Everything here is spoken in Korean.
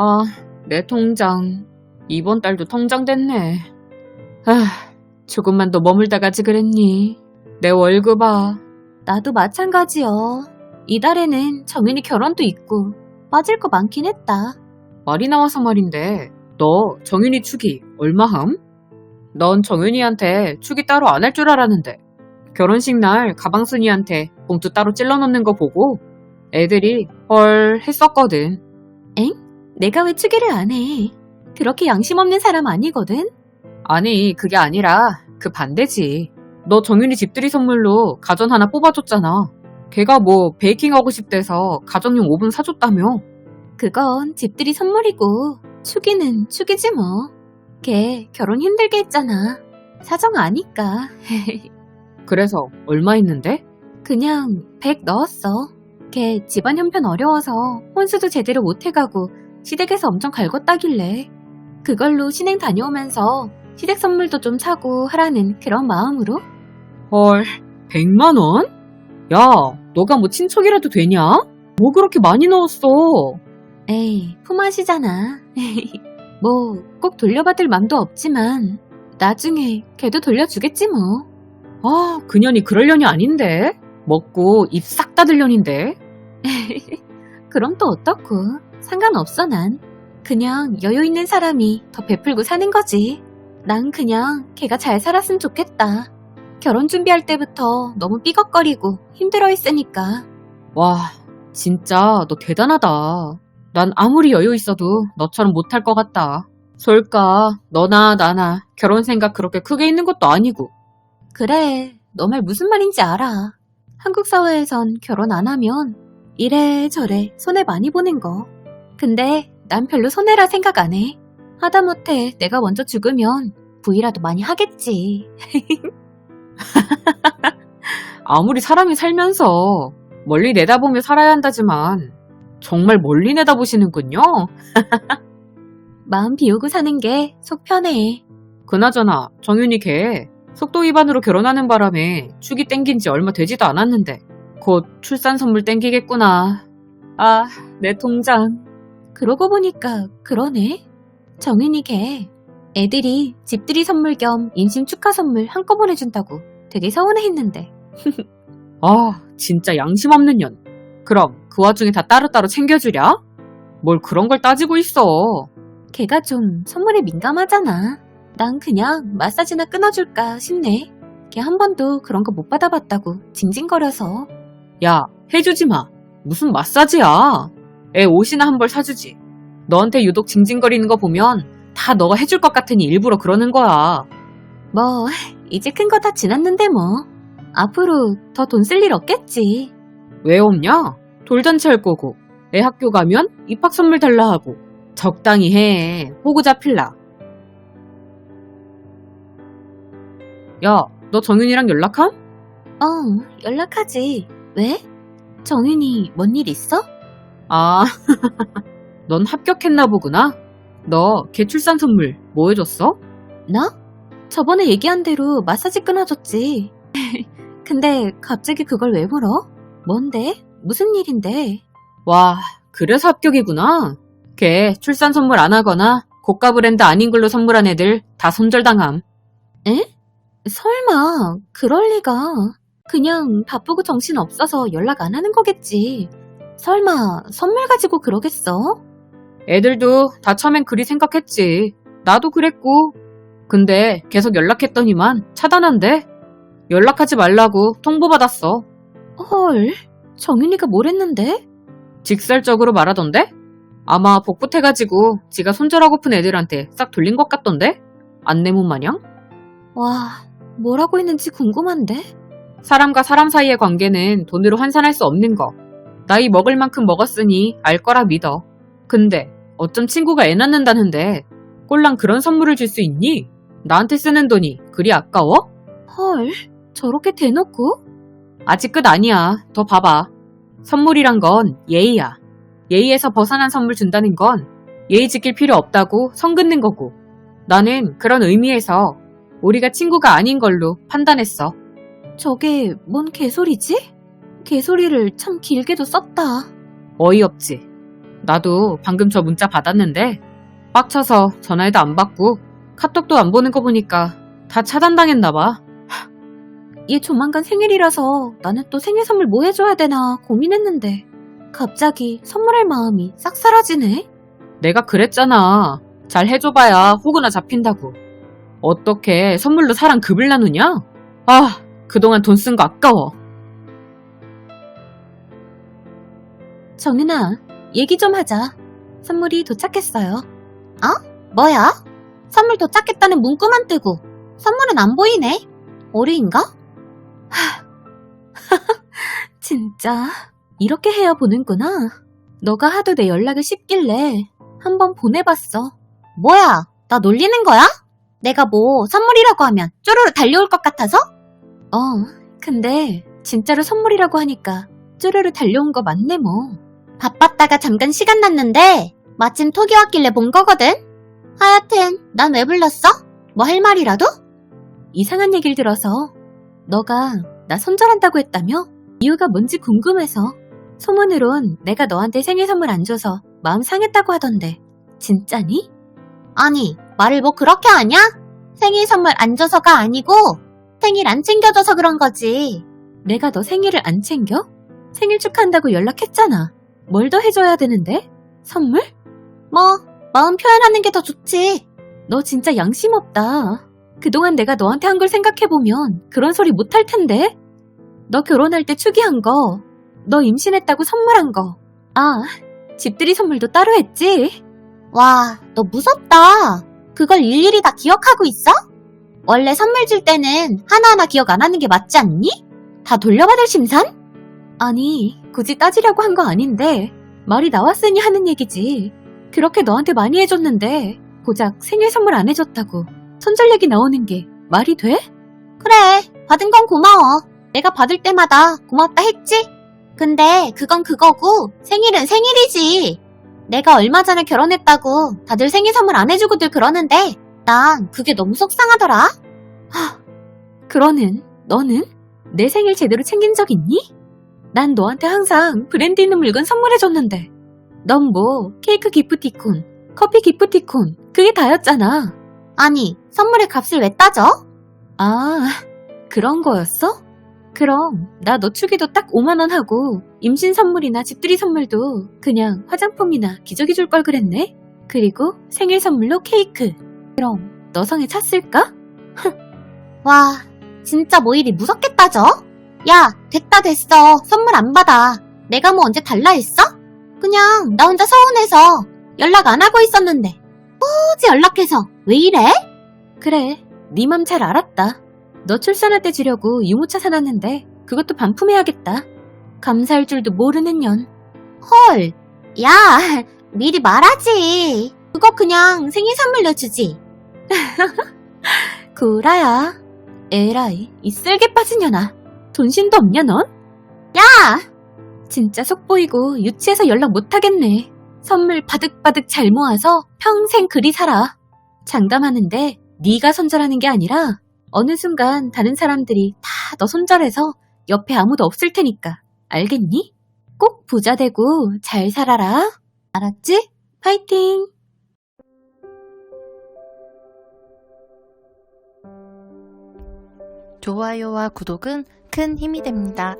아, 내 통장. 이번 달도 통장 됐네. 아, 조금만 더 머물다 가지 그랬니? 내 월급아. 나도 마찬가지여. 이달에는 정윤이 결혼도 있고 빠질 거 많긴 했다. 말이 나와서 말인데, 너 정윤이 축이 얼마함? 넌 정윤이한테 축이 따로 안 할 줄 알았는데, 결혼식 날 가방순이한테 봉투 따로 찔러 넣는 거 보고 애들이 헐 했었거든. 내가 왜 추기를 안 해? 그렇게 양심 없는 사람 아니거든? 아니, 그게 아니라 그 반대지. 너 정윤이 집들이 선물로 가전 하나 뽑아줬잖아. 걔가 뭐 베이킹 하고 싶대서 가정용 오븐 사줬다며. 그건 집들이 선물이고 추기는 추기지 뭐. 걔 결혼 힘들게 했잖아. 사정 아니까. 그래서 얼마 있는데? 그냥 100 넣었어. 걔 집안 형편 어려워서 혼수도 제대로 못 해가고 시댁에서 엄청 갈궜다길래 그걸로 신행 다녀오면서 시댁 선물도 좀 사고 하라는 그런 마음으로 헐, 100만 원? 야, 너가 뭐 친척이라도 되냐? 뭐 그렇게 많이 넣었어? 에이 품앗이잖아. 뭐 꼭 돌려받을 맘도 없지만 나중에 걔도 돌려주겠지 뭐. 아, 그년이 그럴 년이 아닌데? 먹고 입 싹 닫을 년인데? 그럼 또 어떻고 상관없어 난. 그냥 여유 있는 사람이 더 베풀고 사는 거지. 난 그냥 걔가 잘 살았으면 좋겠다. 결혼 준비할 때부터 너무 삐걱거리고 힘들어 했으니까. 와, 진짜 너 대단하다. 난 아무리 여유 있어도 너처럼 못할 것 같다. 솔까, 너나 나나 결혼 생각 그렇게 크게 있는 것도 아니고. 그래, 너 말 무슨 말인지 알아. 한국 사회에선 결혼 안 하면 이래저래 손해 많이 보는 거. 근데 난 별로 손해라 생각 안 해. 하다못해 내가 먼저 죽으면 부이라도 많이 하겠지. 아무리 사람이 살면서 멀리 내다보며 살아야 한다지만 정말 멀리 내다보시는군요. 마음 비우고 사는 게 속 편해. 그나저나 정윤이 걔 속도 위반으로 결혼하는 바람에 축이 땡긴 지 얼마 되지도 않았는데 곧 출산 선물 땡기겠구나. 아, 내 통장. 그러고 보니까 그러네. 정윤이 걔 애들이 집들이 선물 겸 임신 축하 선물 한꺼번에 준다고 되게 서운해했는데 아, 진짜 양심 없는 년. 그럼 그 와중에 다 따로따로 챙겨주랴? 뭘 그런 걸 따지고 있어. 걔가 좀 선물에 민감하잖아. 난 그냥 마사지나 끊어줄까 싶네. 걔 한 번도 그런 거 못 받아봤다고 징징거려서. 야, 해주지 마. 무슨 마사지야. 애 옷이나 한 벌 사주지. 너한테 유독 징징거리는 거 보면 다 너가 해줄 것 같으니 일부러 그러는 거야. 뭐 이제 큰 거 다 지났는데 뭐. 앞으로 더 돈 쓸 일 없겠지. 왜 없냐? 돌잔치 할 거고. 애 학교 가면 입학 선물 달라 하고. 적당히 해. 호구 잡힐라. 야, 너 정윤이랑 연락함? 어, 연락하지. 왜? 정윤이 뭔 일 있어? 아, 넌 합격했나 보구나. 너걔 출산 선물 뭐 해줬어? 나? 저번에 얘기한 대로 마사지 끊어줬지. 근데 갑자기 그걸 왜 물어? 뭔데? 무슨 일인데? 와, 그래서 합격이구나. 걔 출산 선물 안 하거나 고가 브랜드 아닌 걸로 선물한 애들 다 손절당함. 설마 그럴 리가. 그냥 바쁘고 정신 없어서 연락 안 하는 거겠지. 설마 선물 가지고 그러겠어? 애들도 다 처음엔 그리 생각했지. 나도 그랬고. 근데 계속 연락했더니만 차단한대. 연락하지 말라고 통보받았어. 헐, 정윤이가 뭘 했는데? 직설적으로 말하던데? 아마 복붙해가지고 지가 손절하고픈 애들한테 싹 돌린 것 같던데? 안내문 마냥? 와, 뭐라고 했는지 궁금한데? 사람과 사람 사이의 관계는 돈으로 환산할 수 없는 거. 나이 먹을 만큼 먹었으니 알 거라 믿어. 근데 어쩜 친구가 애 낳는다는데 꼴랑 그런 선물을 줄 수 있니? 나한테 쓰는 돈이 그리 아까워? 헐, 저렇게 대놓고? 아직 끝 아니야. 더 봐봐. 선물이란 건 예의야. 예의에서 벗어난 선물 준다는 건 예의 지킬 필요 없다고 선 긋는 거고. 나는 그런 의미에서 우리가 친구가 아닌 걸로 판단했어. 저게 뭔 개소리지? 개소리를 참 길게도 썼다. 어이없지. 나도 방금 저 문자 받았는데 빡쳐서 전화해도 안 받고 카톡도 안 보는 거 보니까 다 차단당했나 봐. 얘 조만간 생일이라서 나는 또 생일 선물 뭐 해줘야 되나 고민했는데 갑자기 선물할 마음이 싹 사라지네. 내가 그랬잖아. 잘 해줘봐야 호구나 잡힌다고. 어떻게 선물로 사랑 급을 나누냐? 아, 그동안 돈 쓴 거 아까워. 정윤아, 얘기 좀 하자. 선물이 도착했어요. 어? 뭐야? 선물 도착했다는 문구만 뜨고 선물은 안 보이네. 오류인가? 진짜 이렇게 해야 보는구나. 너가 하도 내 연락을 씹길래 한번 보내봤어. 뭐야? 나 놀리는 거야? 내가 뭐 선물이라고 하면 쪼르르 달려올 것 같아서? 어, 근데 진짜로 선물이라고 하니까 쪼르르 달려온 거 맞네 뭐. 바빴다가 잠깐 시간 났는데 마침 톡이 왔길래 본 거거든. 하여튼 난 왜 불렀어? 뭐 할 말이라도? 이상한 얘기를 들어서 너가 나 손절한다고 했다며? 이유가 뭔지 궁금해서 소문으론 내가 너한테 생일 선물 안 줘서 마음 상했다고 하던데 진짜니? 아니 말을 뭐 그렇게 하냐? 생일 선물 안 줘서가 아니고 생일 안 챙겨줘서 그런 거지. 내가 너 생일을 안 챙겨? 생일 축하한다고 연락했잖아. 뭘 더 해줘야 되는데? 선물? 뭐, 마음 표현하는 게 더 좋지. 너 진짜 양심 없다. 그동안 내가 너한테 한 걸 생각해보면 그런 소리 못 할 텐데? 너 결혼할 때 축의한 거, 너 임신했다고 선물한 거. 아, 집들이 선물도 따로 했지? 와, 너 무섭다. 그걸 일일이 다 기억하고 있어? 원래 선물 줄 때는 하나하나 기억 안 하는 게 맞지 않니? 다 돌려받을 심산? 아니, 굳이 따지려고 한 거 아닌데, 말이 나왔으니 하는 얘기지. 그렇게 너한테 많이 해줬는데, 고작 생일 선물 안 해줬다고, 손절 얘기 나오는 게 말이 돼? 그래, 받은 건 고마워. 내가 받을 때마다 고맙다 했지? 근데 그건 그거고, 생일은 생일이지. 내가 얼마 전에 결혼했다고 다들 생일 선물 안 해주고들 그러는데, 난 그게 너무 속상하더라. 하, 그러는, 너는? 내 생일 제대로 챙긴 적 있니? 난 너한테 항상 브랜드 있는 물건 선물해줬는데 넌 뭐 케이크 기프티콘, 커피 기프티콘 그게 다였잖아 아니 선물의 값을 왜 따져? 아 그런 거였어? 그럼 나 너 축의도 딱 5만원 하고 임신 선물이나 집들이 선물도 그냥 화장품이나 기저귀 줄 걸 그랬네 그리고 생일 선물로 케이크 그럼 너 성에 찼을까? 와 진짜 뭐 일이 무섭게 따져? 야, 됐다 됐어. 선물 안 받아. 내가 뭐 언제 달라 했어? 그냥 나 혼자 서운해서 연락 안 하고 있었는데 꾸지 연락해서 왜 이래? 그래, 네 맘 잘 알았다. 너 출산할 때 주려고 유모차 사놨는데 그것도 반품해야겠다. 감사할 줄도 모르는 년. 헐, 야, 미리 말하지. 그거 그냥 생일 선물로 주지. 구라야. 에라이, 이 쓸개 빠진 년아. 돈신도 없냐, 넌? 야! 진짜 속보이고 유치해서 연락 못하겠네. 선물 바득바득 잘 모아서 평생 그리 살아. 장담하는데 네가 손절하는 게 아니라 어느 순간 다른 사람들이 다 너 손절해서 옆에 아무도 없을 테니까. 알겠니? 꼭 부자 되고 잘 살아라. 알았지? 파이팅! 좋아요와 구독은 큰 힘이 됩니다.